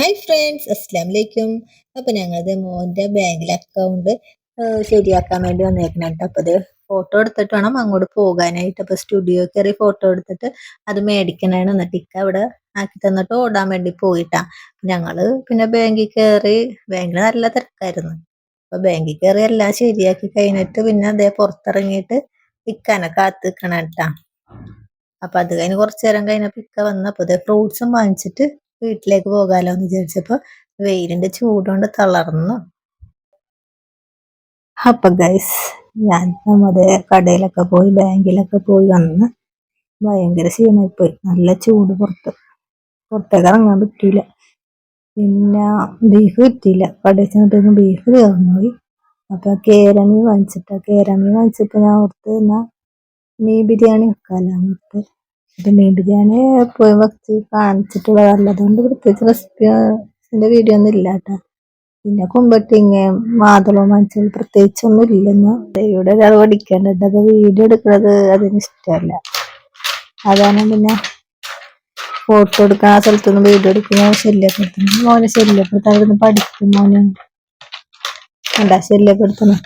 Hi friends അസ്സാം വലൈക്കും അപ്പോൾ ഞങ്ങളത് മോന്റെ ബാങ്കിൽ അക്കൗണ്ട് ശരിയാക്കാൻ വേണ്ടി വന്നേക്കണം കേട്ടോ അപ്പോൾ അത് ഫോട്ടോ എടുത്തിട്ട് വേണം അങ്ങോട്ട് പോകാനായിട്ട്. അപ്പോൾ സ്റ്റുഡിയോ കയറി ഫോട്ടോ എടുത്തിട്ട് അത് മേടിക്കണേണ് എന്നിട്ട് ഇക്ക അവിടെ ആക്കി തന്നിട്ട് ഓടാൻ വേണ്ടി പോയിട്ടാ. ഞങ്ങൾ പിന്നെ ബാങ്കിൽ കയറി ബാങ്കിൽ നല്ല തിരക്കായിരുന്നു. അപ്പോൾ ബാങ്കിൽ കയറി എല്ലാം ശരിയാക്കി കഴിഞ്ഞിട്ട് പിന്നെ അതേ പുറത്തിറങ്ങിയിട്ട് ഇക്കാനെ കാത്ത് നിൽക്കണം കേട്ടാ അപ്പൊ അത് കഴിഞ്ഞ് കുറച്ചു നേരം കഴിഞ്ഞപ്പോ ഇക്ക വന്നപ്പോൾ അതേ ഫ്രൂട്ട്സും വാങ്ങിച്ചിട്ട് വീട്ടിലേക്ക് പോകാലോ എന്ന് വിചാരിച്ചപ്പോ വെയിലിന്റെ ചൂടുകൊണ്ട് തളർന്നു. അപ്പൊ ഗൈസ് ഞാൻ നമ്മുടെ കടയിലൊക്കെ പോയി ബാങ്കിലൊക്കെ പോയി വന്ന് ഭയങ്കര ക്ഷീണമായി പോയി. നല്ല ചൂട് പുറത്ത്. പുറത്തേക്ക് ഇറങ്ങാൻ പറ്റിയില്ല പിന്നെ ബീഫ് കിട്ടിയില്ല. കടയിൽ ചെന്നിട്ടൊന്നും ബീഫ് തീർന്നുപോയി അപ്പൊ കേരമീൻ വാങ്ങിച്ചിട്ട്. കേരമീൻ വാങ്ങിച്ചിട്ട് ഞാൻ ഓർത്ത് തന്നെ മീൻ ബിരിയാണി വെക്കാലോ എന്നിട്ട്. ഇത് മീൻ ബിരിയാണി പോയി വെച്ച് കാണിച്ചിട്ടുള്ളതല്ല അതുകൊണ്ട് പ്രത്യേകിച്ച് റെസിപ്പിന്റെ വീഡിയോ ഒന്നും ഇല്ല കേട്ടോ പിന്നെ കുമ്പട്ടിങ് മാതളവും മനസ്സിൽ പ്രത്യേകിച്ചൊന്നും ഇല്ലെന്ന്. ഇവിടെ ഒരാൾ പഠിക്കേണ്ടത് അപ്പൊ വീഡിയോ എടുക്കുന്നത് അതിന് ഇഷ്ടമല്ല. അതാണ് പിന്നെ ഫോട്ടോ എടുക്കുന്ന ആ സ്ഥലത്തൊന്നും വീഡിയോ എടുക്കുന്ന ശല്യപ്പെടുത്തുന്നു മോനെ ശല്യപ്പെടുത്താൻ പഠിക്കും മോനെ. എന്താ ശല്യപ്പെടുത്തുന്നു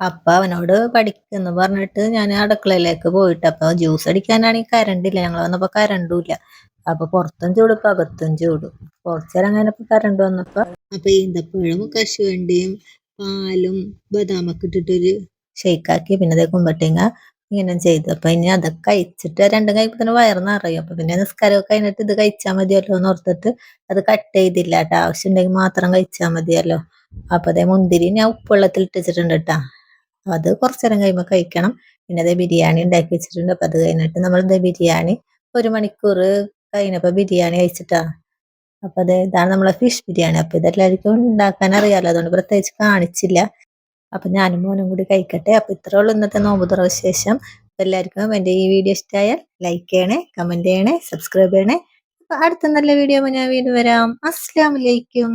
അപ്പൊ അവനോട് പഠിക്കുന്നു പറഞ്ഞിട്ട് ഞാൻ അടുക്കളയിലേക്ക് പോയിട്ട് അപ്പൊ ജ്യൂസ് അടിക്കാനാണെങ്കിൽ കരണ്ട് ഇല്ല. ഞങ്ങൾ വന്നപ്പോ കരണ്ടും ഇല്ല. അപ്പൊ പുറത്തും ചൂട് ഇപ്പൊ അകത്തും ചൂട്. കുറച്ചേരം അങ്ങനെ കരണ്ട് വന്നപ്പോ അപ്പൊ ഈന്തപ്പഴവും കശുവണ്ടിയും പാലും ബദാമൊക്കെ ഇട്ടിട്ടൊരു ഷെയ്ക്കാക്കി പിന്നെ അതേ കുമ്പട്ടിങ്ങ ഇങ്ങനെ ചെയ്തു. അപ്പൊ ഇനി അതൊക്കെ കഴിച്ചിട്ട് രണ്ടും കഴിയുമ്പോ തന്നെ വയറ് നിറയും. അപ്പൊ പിന്നെ നിസ്കാരമൊക്കെ കഴിഞ്ഞിട്ട് ഇത് കഴിച്ചാൽ മതിയല്ലോ എന്ന് ഓർത്തിട്ട് അത് കട്ട് ചെയ്തില്ല. കേട്ടോ ആവശ്യമുണ്ടെങ്കിൽ മാത്രം കഴിച്ചാൽ മതിയല്ലോ. അപ്പൊ അതേ മുന്തിരി ഞാൻ ഉപ്പുവെള്ളത്തിൽ ഇട്ടിച്ചിട്ടുണ്ട് കേട്ടാ അത് കുറച്ചു നേരം കഴിയുമ്പോൾ കഴിക്കണം. പിന്നെ അതേ ബിരിയാണി ഉണ്ടാക്കി വെച്ചിട്ടുണ്ട്. അപ്പൊ അത് കഴിഞ്ഞിട്ട് നമ്മൾ ബിരിയാണി ഒരു മണിക്കൂർ കഴിഞ്ഞപ്പോ ബിരിയാണി കഴിച്ചിട്ടാണ് അപ്പൊ അത് ഇതാണ് നമ്മളെ ഫിഷ് ബിരിയാണി. അപ്പൊ ഇതെല്ലാവർക്കും ഉണ്ടാക്കാൻ അറിയാലോ. അതുകൊണ്ട് പ്രത്യേകിച്ച് കാണിച്ചില്ല. അപ്പൊ ഞാനും മോനും കൂടി കഴിക്കട്ടെ. അപ്പൊ ഇത്രേ ഉള്ളൂ ഇന്നത്തെ നോമ്പ് തുറ വിശേഷം. എല്ലാവർക്കും എന്റെ ഈ വീഡിയോ ഇഷ്ടമായാൽ ലൈക്ക് ചെയ്യണേ കമന്റ് ചെയ്യണേ സബ്സ്ക്രൈബ് ചെയ്യണേ. അപ്പൊ അടുത്ത നല്ല വീഡിയോ ഞാൻ വീണ്ടും വരാം. അസ്സാം വലൈക്കും